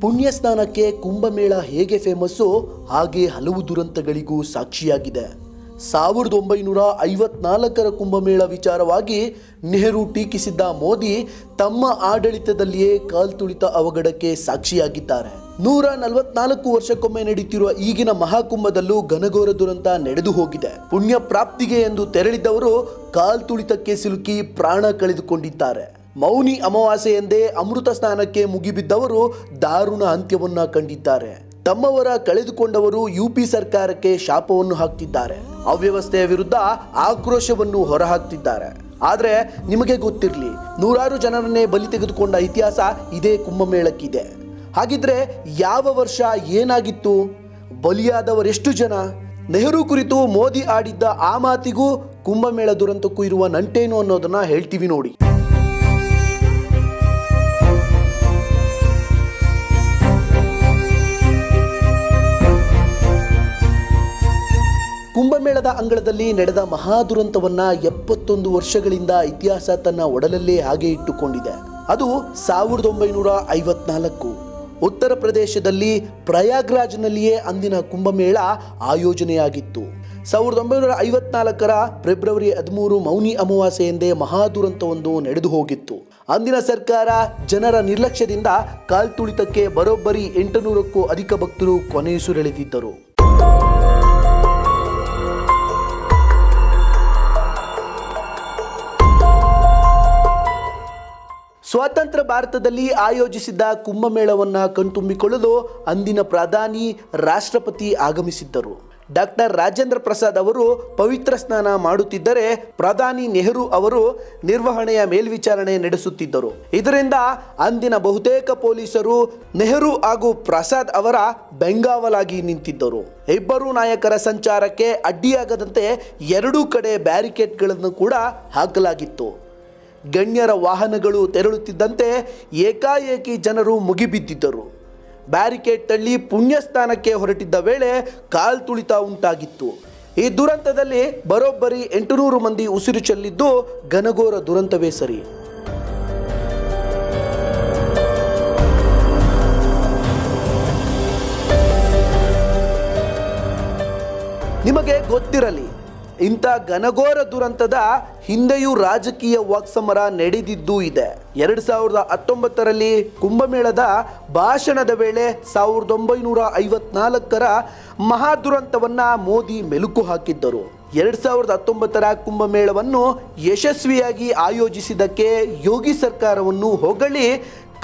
ಪುಣ್ಯ ಸ್ನಾನಕ್ಕೆ ಕುಂಭಮೇಳ ಹೇಗೆ ಫೇಮಸ್ಸು ಹಾಗೆ ಹಲವು ದುರಂತಗಳಿಗೂ ಸಾಕ್ಷಿಯಾಗಿದೆ. ಸಾವಿರದ ಒಂಬೈನೂರ ಐವತ್ನಾಲ್ಕರ ಕುಂಭಮೇಳ ವಿಚಾರವಾಗಿ ನೆಹರು ಟೀಕಿಸಿದ್ದ ಮೋದಿ ತಮ್ಮ ಆಡಳಿತದಲ್ಲಿಯೇ ಕಾಲ್ತುಳಿತ ಅವಘಡಕ್ಕೆ ಸಾಕ್ಷಿಯಾಗಿದ್ದಾರೆ. ನೂರ ನಲವತ್ನಾಲ್ಕು ವರ್ಷಕ್ಕೊಮ್ಮೆ ನಡೆಯುತ್ತಿರುವ ಈಗಿನ ಮಹಾಕುಂಭದಲ್ಲೂ ಘನಘೋರ ದುರಂತ ನಡೆದು ಹೋಗಿದೆ. ಪುಣ್ಯ ಪ್ರಾಪ್ತಿಗೆ ಎಂದು ತೆರಳಿದ್ದವರು ಕಾಲ್ತುಳಿತಕ್ಕೆ ಸಿಲುಕಿ ಪ್ರಾಣ ಕಳೆದುಕೊಂಡಿದ್ದಾರೆ. ಮೌನಿ ಅಮಾವಾಸ್ಯೆ ಎಂದೇ ಅಮೃತ ಸ್ನಾನಕ್ಕೆ ಮುಗಿಬಿದ್ದವರು ದಾರುಣ ಅಂತ್ಯವನ್ನ ಕಂಡಿದ್ದಾರೆ. ತಮ್ಮವರ ಕಳೆದುಕೊಂಡವರು ಯುಪಿ ಸರ್ಕಾರಕ್ಕೆ ಶಾಪವನ್ನು ಹಾಕ್ತಿದ್ದಾರೆ. ಅವ್ಯವಸ್ಥೆಯ ವಿರುದ್ಧ ಆಕ್ರೋಶವನ್ನು ಹೊರಹಾಕ್ತಿದ್ದಾರೆ. ಆದರೆ ನಿಮಗೆ ಗೊತ್ತಿರಲಿ, ನೂರಾರು ಜನರನ್ನೇ ಬಲಿ ತೆಗೆದುಕೊಂಡ ಇತಿಹಾಸ ಇದೇ ಕುಂಭಮೇಳಕ್ಕಿದೆ. ಹಾಗಿದ್ರೆ ಯಾವ ವರ್ಷ ಏನಾಗಿತ್ತು? ಬಲಿಯಾದವರೆಷ್ಟು ಜನ? ನೆಹರು ಕುರಿತು ಮೋದಿ ಆಡಿದ್ದ ಆ ಮಾತಿಗೂ ಕುಂಭಮೇಳ ದುರಂತಕ್ಕೂ ಇರುವ ನಂಟೇನು ಅನ್ನೋದನ್ನ ಹೇಳ್ತೀವಿ ನೋಡಿ. ಕುಂಭಮೇಳದ ಅಂಗಳದಲ್ಲಿ ನಡೆದ ಮಹಾದುರಂತವನ್ನ ಎಪ್ಪತ್ತೊಂದು ವರ್ಷಗಳಿಂದ ಇತಿಹಾಸ ತನ್ನ ಒಡಲಲ್ಲೇ ಹಾಗೆ ಇಟ್ಟುಕೊಂಡಿದೆ. ಅದು ಸಾವಿರದ ಒಂಬೈನೂರ ಐವತ್ನಾಲ್ಕು. ಉತ್ತರ ಪ್ರದೇಶದಲ್ಲಿ ಪ್ರಯಾಗ್ರಾಜ್ನಲ್ಲಿಯೇ ಅಂದಿನ ಕುಂಭಮೇಳ ಆಯೋಜನೆಯಾಗಿತ್ತು. ಸಾವಿರದ ಒಂಬೈನೂರ ಐವತ್ನಾಲ್ಕರ ಫೆಬ್ರವರಿ ಹದಿಮೂರು ಮೌನಿ ಅಮಾವಾಸ್ಯೆಯಂದೇ ಮಹಾದುರಂತವೊಂದು ನಡೆದು ಹೋಗಿತ್ತು. ಅಂದಿನ ಸರ್ಕಾರ ಜನರ ನಿರ್ಲಕ್ಷ್ಯದಿಂದ ಕಾಲ್ತುಳಿತಕ್ಕೆ ಬರೋಬ್ಬರಿ ಎಂಟುನೂರಕ್ಕೂ ಅಧಿಕ ಭಕ್ತರು ಕೊನೆಯುಸುರೆಳೆದಿದ್ದರು. ಸ್ವಾತಂತ್ರ್ಯ ಭಾರತದಲ್ಲಿ ಆಯೋಜಿಸಿದ್ದ ಕುಂಭಮೇಳವನ್ನು ಕಣ್ತುಂಬಿಕೊಳ್ಳಲು ಅಂದಿನ ಪ್ರಧಾನಿ, ರಾಷ್ಟ್ರಪತಿ ಆಗಮಿಸಿದ್ದರು. ಡಾಕ್ಟರ್ ರಾಜೇಂದ್ರ ಪ್ರಸಾದ್ ಅವರು ಪವಿತ್ರ ಸ್ನಾನ ಮಾಡುತ್ತಿದ್ದರೆ ಪ್ರಧಾನಿ ನೆಹರು ಅವರು ನಿರ್ವಹಣೆಯ ಮೇಲ್ವಿಚಾರಣೆ ನಡೆಸುತ್ತಿದ್ದರು. ಇದರಿಂದ ಅಂದಿನ ಬಹುತೇಕ ಪೊಲೀಸರು ನೆಹರು ಹಾಗೂ ಪ್ರಸಾದ್ ಅವರ ಬೆಂಗಾವಲಾಗಿ ನಿಂತಿದ್ದರು. ಇಬ್ಬರು ನಾಯಕರ ಸಂಚಾರಕ್ಕೆ ಅಡ್ಡಿಯಾಗದಂತೆ ಎರಡೂ ಕಡೆ ಬ್ಯಾರಿಕೇಡ್ಗಳನ್ನು ಕೂಡ ಹಾಕಲಾಗಿತ್ತು. ಗಣ್ಯರ ವಾಹನಗಳು ತೆರಳುತ್ತಿದ್ದಂತೆ ಏಕಾಏಕಿ ಜನರು ಮುಗಿಬಿದ್ದಿದ್ದರು. ಬ್ಯಾರಿಕೇಡ್ ತಳ್ಳಿ ಪುಣ್ಯಸ್ಥಾನಕ್ಕೆ ಹೊರಟಿದ್ದ ವೇಳೆ ಕಾಲ್ತುಳಿತ ಉಂಟಾಗಿತ್ತು. ಈ ದುರಂತದಲ್ಲಿ ಬರೋಬ್ಬರಿ ಎಂಟುನೂರು ಮಂದಿ ಉಸಿರು ಚೆಲ್ಲಿದ್ದು ಘನಘೋರ ದುರಂತವೇ ಸರಿ. ನಿಮಗೆ ಗೊತ್ತಿರಲಿ ಇಂಥ ಘನಘೋರ ದುರಂತದ ಹಿಂದೆಯೂ ರಾಜಕೀಯ ವಾಕ್ಸಮರ ನಡೆದಿದ್ದೂ ಇದೆ. ಎರಡು ಸಾವಿರದ ಹತ್ತೊಂಬತ್ತರಲ್ಲಿ ಕುಂಭಮೇಳದ ಭಾಷಣದ ವೇಳೆ ಸಾವಿರದ ಒಂಬೈನೂರ ಐವತ್ನಾಲ್ಕರ ಮಹಾದುರಂತವನ್ನು ಮೋದಿ ಮೆಲುಕು ಹಾಕಿದ್ದರು. ಎರಡು ಸಾವಿರದ ಹತ್ತೊಂಬತ್ತರ ಕುಂಭಮೇಳವನ್ನು ಯಶಸ್ವಿಯಾಗಿ ಆಯೋಜಿಸಿದ್ದಕ್ಕೆ ಯೋಗಿ ಸರ್ಕಾರವನ್ನು ಹೊಗಳಿ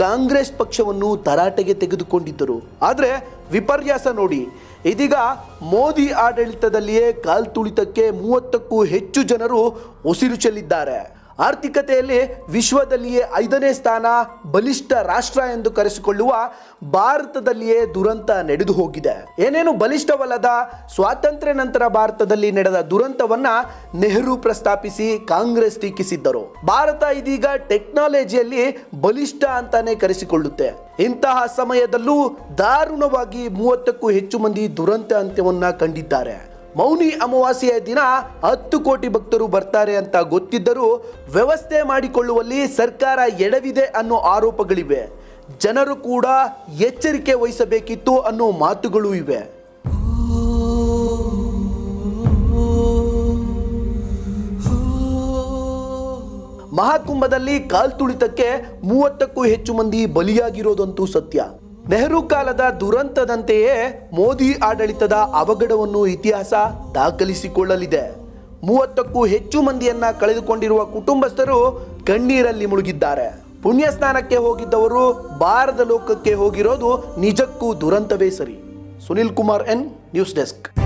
ಕಾಂಗ್ರೆಸ್ ಪಕ್ಷವನ್ನು ತರಾಟೆಗೆ ತೆಗೆದುಕೊಂಡಿದ್ದರು. ಆದರೆ ವಿಪರ್ಯಾಸ ನೋಡಿ ಇದೀಗ ಮೋದಿ ಆಡಳಿತದಲ್ಲಿಯೇ ಕಾಲ್ತುಳಿತಕ್ಕೆ ಮೂವತ್ತಕ್ಕೂ ಹೆಚ್ಚು ಜನರು ಉಸಿರು ಚೆಲ್ಲಿದ್ದಾರೆ. ಆರ್ಥಿಕತೆಯಲ್ಲಿ ವಿಶ್ವದಲ್ಲಿಯೇ ಐದನೇ ಸ್ಥಾನ ಬಲಿಷ್ಠ ರಾಷ್ಟ್ರ ಎಂದು ಕರೆಸಿಕೊಳ್ಳುವ ಭಾರತದಲ್ಲಿಯೇ ದುರಂತ ನಡೆದು ಹೋಗಿದೆ. ಏನೇನು ಬಲಿಷ್ಠವಲ್ಲದ ಸ್ವಾತಂತ್ರ್ಯ ನಂತರ ಭಾರತದಲ್ಲಿ ನಡೆದ ದುರಂತವನ್ನ ನೆಹರು ಪ್ರಸ್ತಾಪಿಸಿ ಕಾಂಗ್ರೆಸ್ ಟೀಕಿಸಿದ್ದರು. ಭಾರತ ಇದೀಗ ಟೆಕ್ನಾಲಜಿಯಲ್ಲಿ ಬಲಿಷ್ಠ ಅಂತಾನೆ ಕರೆಸಿಕೊಳ್ಳುತ್ತೆ. ಇಂತಹ ಸಮಯದಲ್ಲೂ ದಾರುಣವಾಗಿ ಮೂವತ್ತಕ್ಕೂ ಹೆಚ್ಚು ಮಂದಿ ದುರಂತ ಅಂತ್ಯವನ್ನ ಕಂಡಿದ್ದಾರೆ. ಮೌನಿ ಅಮಾವಾಸ್ಯೆಯ ದಿನ ಹತ್ತು ಕೋಟಿ ಭಕ್ತರು ಬರ್ತಾರೆ ಅಂತ ಗೊತ್ತಿದ್ದರೂ ವ್ಯವಸ್ಥೆ ಮಾಡಿಕೊಳ್ಳುವಲ್ಲಿ ಸರ್ಕಾರ ಎಡವಿದೆ ಅನ್ನೋ ಆರೋಪಗಳಿವೆ. ಜನರು ಕೂಡ ಎಚ್ಚರಿಕೆ ವಹಿಸಬೇಕಿತ್ತು ಅನ್ನೋ ಮಾತುಗಳು ಇವೆ. ಮಹಾಕುಂಭದಲ್ಲಿ ಕಾಲ್ತುಳಿತಕ್ಕೆ ಮೂವತ್ತಕ್ಕೂ ಹೆಚ್ಚು ಮಂದಿ ಬಲಿಯಾಗಿರೋದಂತೂ ಸತ್ಯ. ನೆಹರು ಕಾಲದ ದುರಂತದಂತೆಯೇ ಮೋದಿ ಆಡಳಿತದ ಅವಘಡವನ್ನು ಇತಿಹಾಸ ದಾಖಲಿಸಿಕೊಳ್ಳಲಿದೆ. ಮೂವತ್ತಕ್ಕೂ ಹೆಚ್ಚು ಮಂದಿಯನ್ನ ಕಳೆದುಕೊಂಡಿರುವ ಕುಟುಂಬಸ್ಥರು ಕಣ್ಣೀರಲ್ಲಿ ಮುಳುಗಿದ್ದಾರೆ. ಪುಣ್ಯ ಸ್ನಾನಕ್ಕೆ ಹೋಗಿದ್ದವರು ಬಾರದ ಲೋಕಕ್ಕೆ ಹೋಗಿರೋದು ನಿಜಕ್ಕೂ ದುರಂತವೇ ಸರಿ. Sunil Kumar N news desk.